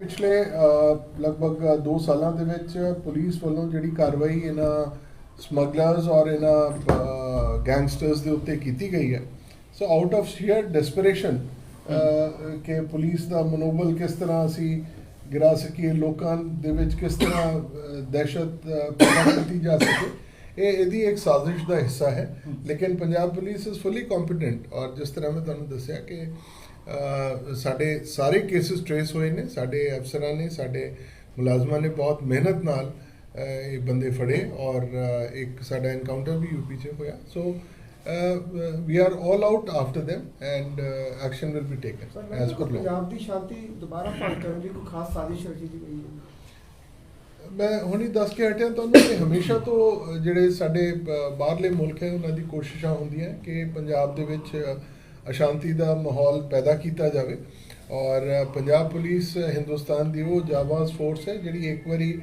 ਪਿਛਲੇ ਲਗਭਗ 2 ਸਾਲਾਂ ਦੇ ਵਿੱਚ ਪੁਲਿਸ ਵੱਲੋਂ ਜਿਹੜੀ ਕਾਰਵਾਈ ਇਹਨਾਂ ਸਮਗਲਰਸ ਔਰ ਇਹਨਾਂ ਗੈਂਗਸਟਰਸ ਦੇ ਉੱਤੇ ਕੀਤੀ ਗਈ ਹੈ। So out of sheer desperation ਕਿ ਪੁਲਿਸ ਦਾ ਮਨੋਬਲ ਕਿਸ ਤਰ੍ਹਾਂ ਅਸੀਂ ਗਿਰਾ ਸਕੀਏ ਲੋਕਾਂ ਦੇ ਵਿੱਚ ਕਿਸ ਤਰ੍ਹਾਂ ਦਹਿਸ਼ਤ ਪੈਦਾ ਕੀਤੀ ਜਾ ਸਕੇ ਇਹ ਇਹਦੀ ਇੱਕ ਸਾਜ਼ਿਸ਼ ਦਾ ਹਿੱਸਾ ਹੈ। ਲੇਕਿਨ Punjab police is fully competent ਔਰ ਜਿਸ ਤਰ੍ਹਾਂ ਮੈਂ ਤੁਹਾਨੂੰ ਦੱਸਿਆ ਕਿ ਸਾਡੇ ਸਾਰੇ ਕੇਸਿਸ ਟ੍ਰੇਸ ਹੋਏ ਨੇ ਸਾਡੇ ਅਫਸਰਾਂ ਨੇ ਸਾਡੇ ਮੁਲਾਜ਼ਮਾਂ ਨੇ ਬਹੁਤ ਮਿਹਨਤ ਨਾਲ ਇਹ ਬੰਦੇ ਫੜੇ ਔਰ ਇੱਕ ਸਾਡਾ ਐਨਕਾਊਂਟਰ ਵੀ ਯੂਪੀ 'ਚ ਹੋਇਆ। So we are all out after them and action will be taken as per law Punjab ਦੀ ਸ਼ਾਂਤੀ ਦੁਬਾਰਾ ਭੰਗ ਕਰਨ ਦੀ ਕੋਈ ਖਾਸ ਸਾਜ਼ਿਸ਼ ਰਚੀ ਗਈ ਹੈ ਮੈਂ ਹੁਣੀ ਦੱਸ ਕੇ ਹਟਿਆ ਤੁਹਾਨੂੰ ਕਿ ਹਮੇਸ਼ਾ ਤੋਂ ਜਿਹੜੇ ਸਾਡੇ ਬਾਹਰਲੇ ਮੁਲਕ ਹੈ ਉਹਨਾਂ ਦੀ ਕੋਸ਼ਿਸ਼ਾਂ ਹੁੰਦੀਆਂ ਕਿ ਪੰਜਾਬ ਦੇ ਵਿੱਚ ਅਸ਼ਾਂਤੀ ਦਾ ਮਾਹੌਲ ਪੈਦਾ ਕੀਤਾ ਜਾਵੇ। ਔਰ ਪੰਜਾਬ ਪੁਲਿਸ ਹਿੰਦੁਸਤਾਨ ਦੀ ਉਹ ਜਾਬਾਜ਼ ਫੋਰਸ ਹੈ ਜਿਹੜੀ ਇੱਕ ਵਾਰੀ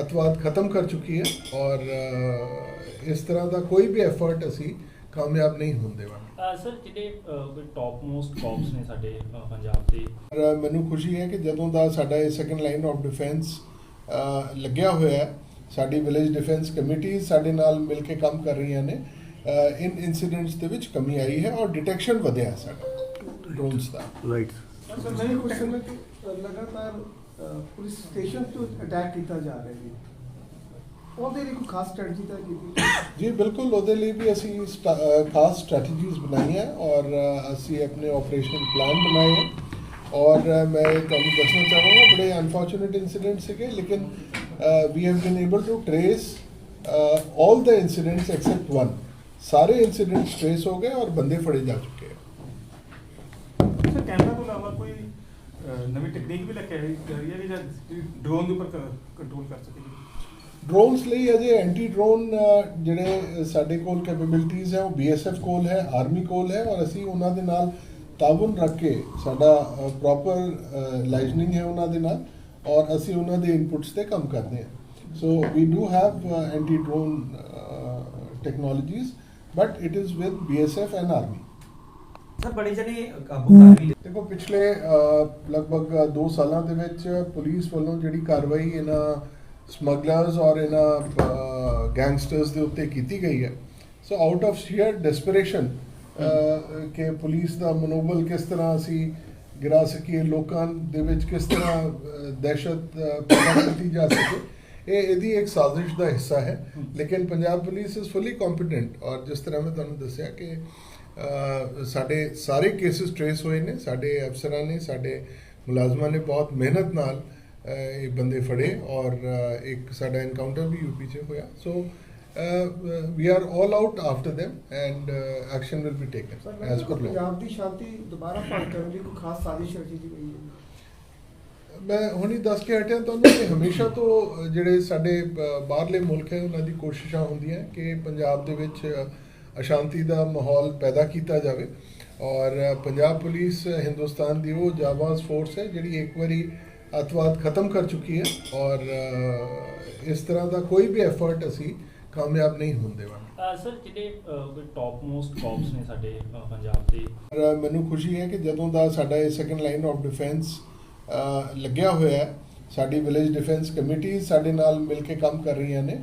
ਅਤਵਾਦ ਖਤਮ ਕਰ ਚੁੱਕੀ ਹੈ। ਔਰ ਇਸ ਤਰ੍ਹਾਂ ਦਾ ਕੋਈ ਵੀ ਐਫਰਟ ਅਸੀਂ ਕਾਮਯਾਬ ਨਹੀਂ ਦੇਵਾਂਗੇ। ਅਹ ਸਰ ਜਿਹੜੇ ਟੌਪ ਮੋਸਟ ਕੌਪਸ ਨੇ ਸਾਡੇ ਪੰਜਾਬ ਦੇ? ਮੈਨੂੰ ਖੁਸ਼ੀ ਹੈ ਕਿ ਜਦੋਂ ਦਾ ਸਾਡਾ ਇਹ ਸੈਕੰਡ ਲਾਈਨ ਆਫ ਡਿਫੈਂਸ ਲੱਗਿਆ ਹੋਇਆ ਹੈ ਸਾਡੀ ਵਿਲੇਜ ਡਿਫੈਂਸ ਕਮੇਟੀ ਸਾਡੇ ਨਾਲ ਮਿਲ ਕੇ ਕੰਮ ਕਰ ਰਹੀਆਂ ਨੇ। ਇਨ ਇਨਸੀਡੈਂਟਸ ਦੇ ਵਿੱਚ ਕਮੀ ਆਈ ਹੈ ਔਰ ਡਿਟੈਕਸ਼ਨ ਵਧਿਆ ਹੈ ਸਾਡਾ ਡਰੋਨਸ ਦਾ ਰਾਈਟ ਸਰ ਮੈਂ ਇਹ ਕੁਐਸਚਨ ਹੈ ਕਿ ਅ, ਲਗਾਤਾਰ ਅ, ਪੁਲਿਸ ਸਟੇਸ਼ਨ ਤੋਂ ਅਟੈਕ ਕੀਤਾ ਜਾ ਰਿਹਾ ਹੈ ਉਹਦੇ ਲਈ ਕੋਈ ਖਾਸ ਸਟ੍ਰੈਟਜੀ ਤਾਂ ਕੀਤੀ ਜੀ ਬਿਲਕੁਲ ਉਹਦੇ ਲਈ ਵੀ ਅਸੀਂ ਸਟਾ- ਅ, ਖਾਸ ਸਟ੍ਰੈਟਜੀਜ਼ ਬਣਾਈਆਂ ਔਰ ਅ, ਅਸੀਂ ਆਪਣੇ ਆਪਰੇਸ਼ਨ ਪਲਾਨ ਬਣਾਏ ਹੈ ਔਰ ਅ, ਮੈਂ ਤੁਹਾਨੂੰ ਦੱਸਣਾ ਚਾਹਾਂਗਾ ਬੜੇ ਅਨਫੋਰਚੂਨੇਟ ਇਨਸੀਡੈਂਟ ਸੀਗੇ ਲੇਕਿਨ we have been able to trace all the incidents except one ਸਾਰੇ ਇਨਸੀਡੈਂਟਸ ਟ੍ਰੇਸ ਹੋ ਗਏ ਔਰ ਬੰਦੇ ਫੜੇ ਸਰ ਕੈਮਰਾ ਤੋਂ ਇਲਾਵਾ ਕੋਈ ਅਹ, ਨਵੀਂ ਟੈਕਨੀਕ ਵੀ ਲੈ ਕੇ ਆਈ ਜਾ ਰਹੀ ਹੈ ਕਿ ਜਾਂ ਡਰੋਨ ਦੇ ਉੱਪਰ ਕੰਟਰੋਲ ਕਰ ਸਕੇ ਡਰੋਨਸ ਲਈ ਅਜੇ ਐਂਟੀ ਡਰੋਨ ਜਿਹੜੇ ਸਾਡੇ ਕੋਲ ਕੈਪੇਬਿਲਿਟੀਜ਼ ਹੈ ਉਹ ਬੀਐਸਐਫ ਕੋਲ ਹੈ ਆਰਮੀ ਕੋਲ ਹੈ ਔਰ ਅਸੀਂ ਉਹਨਾਂ ਦੇ ਨਾਲ ਤਾਵਨ ਰੱਖ ਕੇ ਸਾਡਾ ਪ੍ਰੋਪਰ ਲਾਈਜਨਿੰਗ ਹੈ ਉਹਨਾਂ ਦੇ ਨਾਲ ਔਰ ਅਸੀਂ ਉਹਨਾਂ ਦੇ ਇਨਪੁਟਸ ਤੇ ਕੰਮ ਕਰਦੇ ਹਾਂ। So we do have anti drone technologies but it is with BSF and army sir ਬੜੇ ਜਣੇ ਕਾਬੂ ਕਰ ਵੀ ਦੇਖੋ ਪਿਛਲੇ ਲਗਭਗ 2 ਸਾਲਾਂ ਦੇ ਵਿੱਚ ਪੁਲਿਸ ਵੱਲੋਂ ਜਿਹੜੀ ਕਾਰਵਾਈ ਇਹਨਾਂ ਸਮਗਲਰਸ ਔਰ ਇਹਨਾਂ ਗੈਂਗਸਟਰਸ ਦੇ ਉੱਤੇ ਕੀਤੀ ਗਈ ਹੈ। So out of sheer desperation ਕਿ ਪੁਲਿਸ ਦਾ ਮਨੋਬਲ ਕਿਸ ਤਰ੍ਹਾਂ ਅਸੀਂ ਗਿਰਾ ਸਕੀਏ ਲੋਕਾਂ ਦੇ ਵਿੱਚ ਕਿਸ ਤਰ੍ਹਾਂ ਦਹਿਸ਼ਤ ਪੈਦਾ ਕੀਤੀ ਜਾ ਸਕੇ ਇਹ ਇਹਦੀ ਇੱਕ ਸਾਜ਼ਿਸ਼ ਦਾ ਹਿੱਸਾ ਹੈ। ਲੇਕਿਨ Punjab police is fully competent ਔਰ ਜਿਸ ਤਰ੍ਹਾਂ ਮੈਂ ਤੁਹਾਨੂੰ ਦੱਸਿਆ ਕਿ ਸਾਡੇ ਸਾਰੇ ਕੇਸਿਸ ਟ੍ਰੇਸ ਹੋਏ ਨੇ ਸਾਡੇ ਅਫਸਰਾਂ ਨੇ ਸਾਡੇ ਮੁਲਾਜ਼ਮਾਂ ਨੇ ਬਹੁਤ ਮਿਹਨਤ ਨਾਲ ਇਹ ਬੰਦੇ ਫੜੇ ਔਰ ਇੱਕ ਸਾਡਾ ਐਨਕਾਊਂਟਰ ਵੀ ਯੂਪੀ 'ਚ ਹੋਇਆ। So we are all out after them and action will be taken as per Punjab ਦੀ ਸ਼ਾਂਤੀ ਦੁਬਾਰਾ ਭੰਗ ਕਰਨ ਦੀ ਕੋਈ ਖਾਸ ਸਾਜ਼ਿਸ਼ ਰਚੀ ਗਈ ਹੈ। ਮੈਂ ਹੁਣੀ ਦੱਸ ਕੇ ਹਟਿਆ ਤੁਹਾਨੂੰ ਕਿ ਹਮੇਸ਼ਾ ਤੋਂ ਜਿਹੜੇ ਸਾਡੇ ਬਾਹਰਲੇ ਮੁਲਕ ਹੈ ਉਹਨਾਂ ਦੀ ਕੋਸ਼ਿਸ਼ਾਂ ਹੁੰਦੀਆਂ ਕਿ ਪੰਜਾਬ ਦੇ ਵਿੱਚ ਅਸ਼ਾਂਤੀ ਦਾ ਮਾਹੌਲ ਪੈਦਾ ਕੀਤਾ ਜਾਵੇ। ਔਰ ਪੰਜਾਬ ਪੁਲਿਸ ਹਿੰਦੁਸਤਾਨ ਦੀ ਉਹ ਜਾਬਾਜ਼ ਫੋਰਸ ਹੈ ਜਿਹੜੀ ਇੱਕ ਵਾਰੀ ਅਤਵਾਦ ਖਤਮ ਕਰ ਚੁੱਕੀ ਹੈ। ਔਰ ਇਸ ਤਰ੍ਹਾਂ ਦਾ ਕੋਈ ਵੀ ਐਫਰਟ ਅਸੀਂ ਕਾਮਯਾਬ ਨਹੀਂ ਦੇਵਾਂਗੇ। ਅਹ ਸਰ ਜਿਹੜੇ ਟੌਪ ਮੋਸਟ ਕੌਪਸ ਨੇ ਸਾਡੇ ਪੰਜਾਬ ਦੇ। ਮੈਨੂੰ ਖੁਸ਼ੀ ਹੈ ਕਿ ਜਦੋਂ ਦਾ ਸਾਡਾ ਇਹ ਸੈਕੰਡ ਲਾਈਨ ਆਫ ਡਿਫੈਂਸ ਲੱਗਿਆ ਹੋਇਆ ਹੈ। ਸਾਡੀ ਵਿਲੇਜ ਡਿਫੈਂਸ ਕਮੇਟੀ ਸਾਡੇ ਨਾਲ ਮਿਲ ਕੇ ਕੰਮ ਕਰ ਰਹੀਆਂ ਨੇ।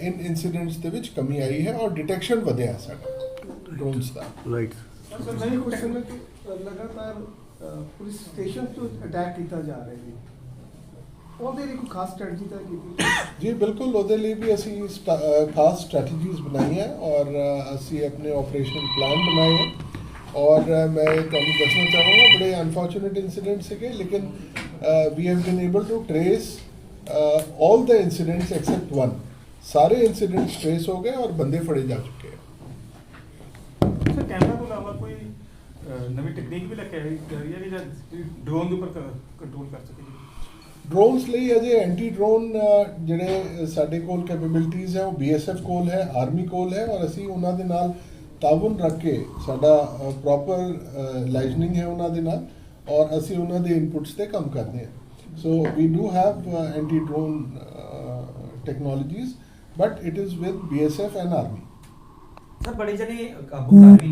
ਇਨ ਇਨਸੀਡੈਂਟਸ ਦੇ ਵਿੱਚ ਕਮੀ ਆਈ ਹੈ ਔਰ ਡਿਟੈਕਸ਼ਨ ਵਧਿਆ ਹੈ ਸਾਡਾ ਡਰੋਨਸ ਦਾ। ਰਾਈਟ ਸਰ ਮੈਂ ਇਹ ਕੁਐਸਚਨ ਹੈ ਕਿ ਲਗਾਤਾਰ ਪੁਲਿਸ ਸਟੇਸ਼ਨ ਤੋਂ ਅਟੈਕ ਕੀਤਾ ਜਾ ਰਿਹਾ ਹੈ ਉਹਦੇ ਲਈ ਕੋਈ ਖਾਸ ਸਟ੍ਰੈਟਜੀ ਤਾਂ ਕੀਤੀ ਜੀ? ਬਿਲਕੁਲ ਉਹਦੇ ਲਈ ਵੀ ਅਸੀਂ ਖਾਸ ਸਟ੍ਰੈਟਜੀਜ਼ ਬਣਾਈਆਂ ਔਰ ਅਸੀਂ ਆਪਣੇ ਆਪਰੇਸ਼ਨ ਪਲਾਨ ਬਣਾਏ। ਔਰ ਮੈਂ ਤੁਹਾਨੂੰ ਦੱਸਣਾ ਚਾਹਾਂਗਾ ਬੜੇ ਅਨਫੋਰਚੂਨੇਟ ਇਨਸੀਡੈਂਟ ਸੀਗੇ ਲੇਕਿਨ we have been able to trace all the incidents except one ਸਾਰੇ ਇਨਸੀਡੈਂਟਸ ਟ੍ਰੇਸ ਹੋ ਗਏ ਔਰ ਬੰਦੇ ਫੜੇ ਜਾ ਚੁੱਕੇ ਹੈ ਸਰ ਕੈਮਰਾ ਤੋਂ ਇਲਾਵਾ ਕੋਈ ਨਵੀਂ ਟੈਕਨੀਕ ਵੀ ਲੈ ਕੇ ਆਈ ਜਾ ਰਹੀ ਹੈ ਕਿ ਜਾਂ ਡਰੋਨ ਦੇ ਉੱਪਰ ਕੰਟਰੋਲ ਕਰ ਸਕੇ ਡਰੋਨਸ ਲਈ ਅਜੇ ਐਂਟੀ ਡਰੋਨ ਜਿਹੜੇ ਸਾਡੇ ਕੋਲ ਕੈਪੇਬਿਲਿਟੀਜ਼ ਹੈ ਉਹ ਬੀਐਸਐਫ ਕੋਲ ਹੈ ਆਰਮੀ ਕੋਲ ਹੈ ਔਰ ਅਸੀਂ ਉਹਨਾਂ ਦੇ ਨਾਲ ਤਾਵਨ ਰੱਖ ਕੇ ਸਾਡਾ ਪ੍ਰੋਪਰ ਲਾਈਜਨਿੰਗ ਹੈ ਉਹਨਾਂ ਦੇ ਨਾਲ ਔਰ ਅਸੀਂ ਉਹਨਾਂ ਦੇ ਇਨਪੁਟਸ ਤੇ ਕੰਮ ਕਰਦੇ ਹਾਂ। So we do have anti drone technologies but it is with BSF and army sir, ਬੜੇ ਜਣੇ ਕਾਬੂ ਕਰ ਵੀ